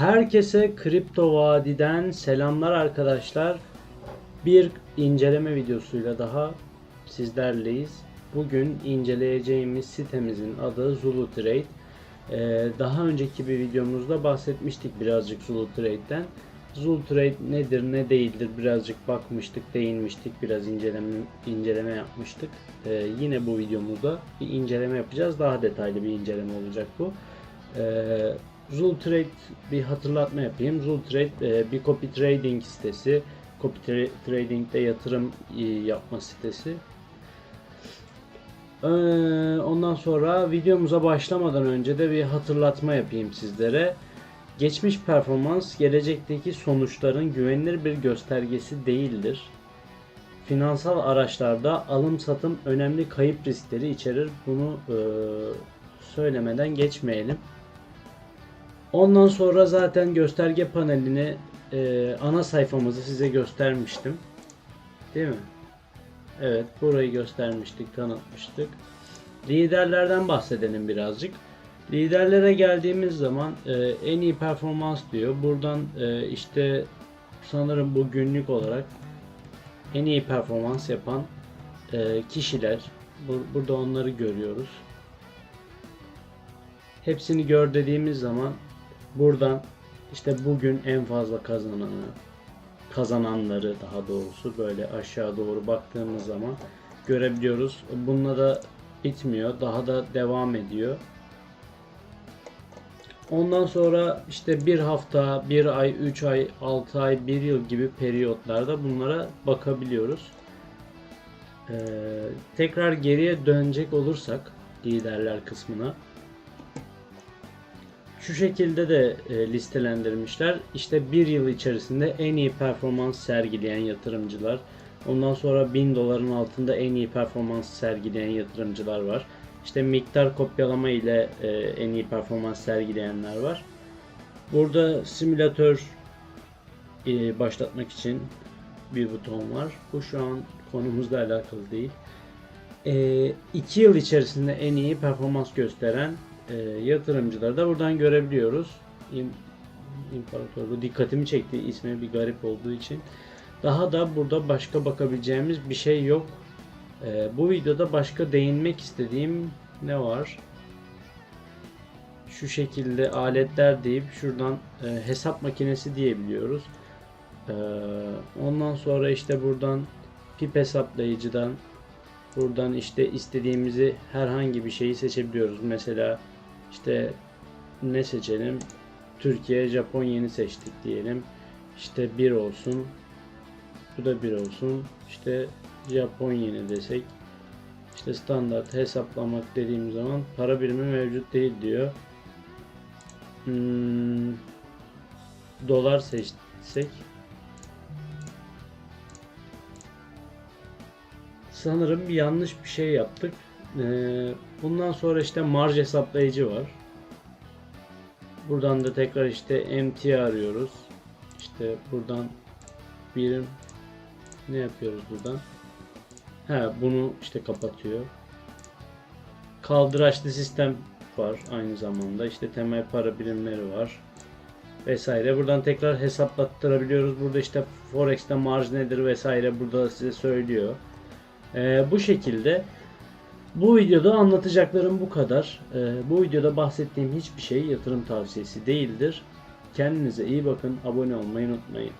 Herkese Kripto Vadi'den selamlar arkadaşlar. Bir inceleme videosuyla daha sizlerleyiz. Bugün inceleyeceğimiz sitemizin adı Zulu Trade. Ee, daha önceki bir videomuzda bahsetmiştik birazcık Zulu Trade'den. Zulu Trade nedir ne değildir birazcık bakmıştık, değinmiştik, biraz inceleme, inceleme yapmıştık. Ee, yine bu videomuzda bir inceleme yapacağız. Daha detaylı bir inceleme olacak bu. Ee, Zul Trade bir hatırlatma yapayım. Zul Trade e, bir copy trading sitesi. Copy tra- trading'de yatırım e, yapma sitesi. Ee, ondan sonra videomuza başlamadan önce de bir hatırlatma yapayım sizlere. Geçmiş performans gelecekteki sonuçların güvenilir bir göstergesi değildir. Finansal araçlarda alım satım önemli kayıp riskleri içerir. Bunu e, söylemeden geçmeyelim. Ondan sonra zaten gösterge panelini e, ana sayfamızı size göstermiştim. Değil mi? Evet, burayı göstermiştik, tanıtmıştık. Liderlerden bahsedelim birazcık. Liderlere geldiğimiz zaman e, en iyi performans diyor. Buradan e, işte sanırım bu günlük olarak en iyi performans yapan e, kişiler. Bu- burada onları görüyoruz. Hepsini gör dediğimiz zaman buradan işte bugün en fazla kazananı, kazananları daha doğrusu böyle aşağı doğru baktığımız zaman görebiliyoruz. Bununla da bitmiyor. Daha da devam ediyor. Ondan sonra işte bir hafta, bir ay, üç ay, altı ay, bir yıl gibi periyotlarda bunlara bakabiliyoruz. Ee, tekrar geriye dönecek olursak liderler kısmına şu şekilde de e, listelendirmişler. İşte bir yıl içerisinde en iyi performans sergileyen yatırımcılar. Ondan sonra 1000 doların altında en iyi performans sergileyen yatırımcılar var. İşte miktar kopyalama ile e, en iyi performans sergileyenler var. Burada simülatör e, başlatmak için bir buton var. Bu şu an konumuzla alakalı değil. 2 yıl içerisinde en iyi performans gösteren e, yatırımcıları da buradan görebiliyoruz. İm, İmparatorluğu dikkatimi çekti ismi bir garip olduğu için. Daha da burada başka bakabileceğimiz bir şey yok. E, bu videoda başka değinmek istediğim ne var? Şu şekilde aletler deyip şuradan e, hesap makinesi diyebiliyoruz. E, ondan sonra işte buradan pip hesaplayıcıdan buradan işte istediğimizi herhangi bir şeyi seçebiliyoruz. Mesela işte ne seçelim? Türkiye, Japon yeni seçtik diyelim. İşte bir olsun. Bu da bir olsun. İşte Japon yeni desek. İşte standart hesaplamak dediğim zaman para birimi mevcut değil diyor. Hmm, dolar seçsek. Sanırım yanlış bir şey yaptık. Ee, bundan sonra işte marj hesaplayıcı var. Buradan da tekrar işte MT arıyoruz. İşte buradan birim ne yapıyoruz buradan? He bunu işte kapatıyor. Kaldıraçlı sistem var aynı zamanda. İşte temel para birimleri var. Vesaire. Buradan tekrar hesaplattırabiliyoruz. Burada işte Forex'te marj nedir vesaire burada size söylüyor. Ee, bu şekilde bu videoda anlatacaklarım bu kadar. Ee, bu videoda bahsettiğim hiçbir şey yatırım tavsiyesi değildir. Kendinize iyi bakın. Abone olmayı unutmayın.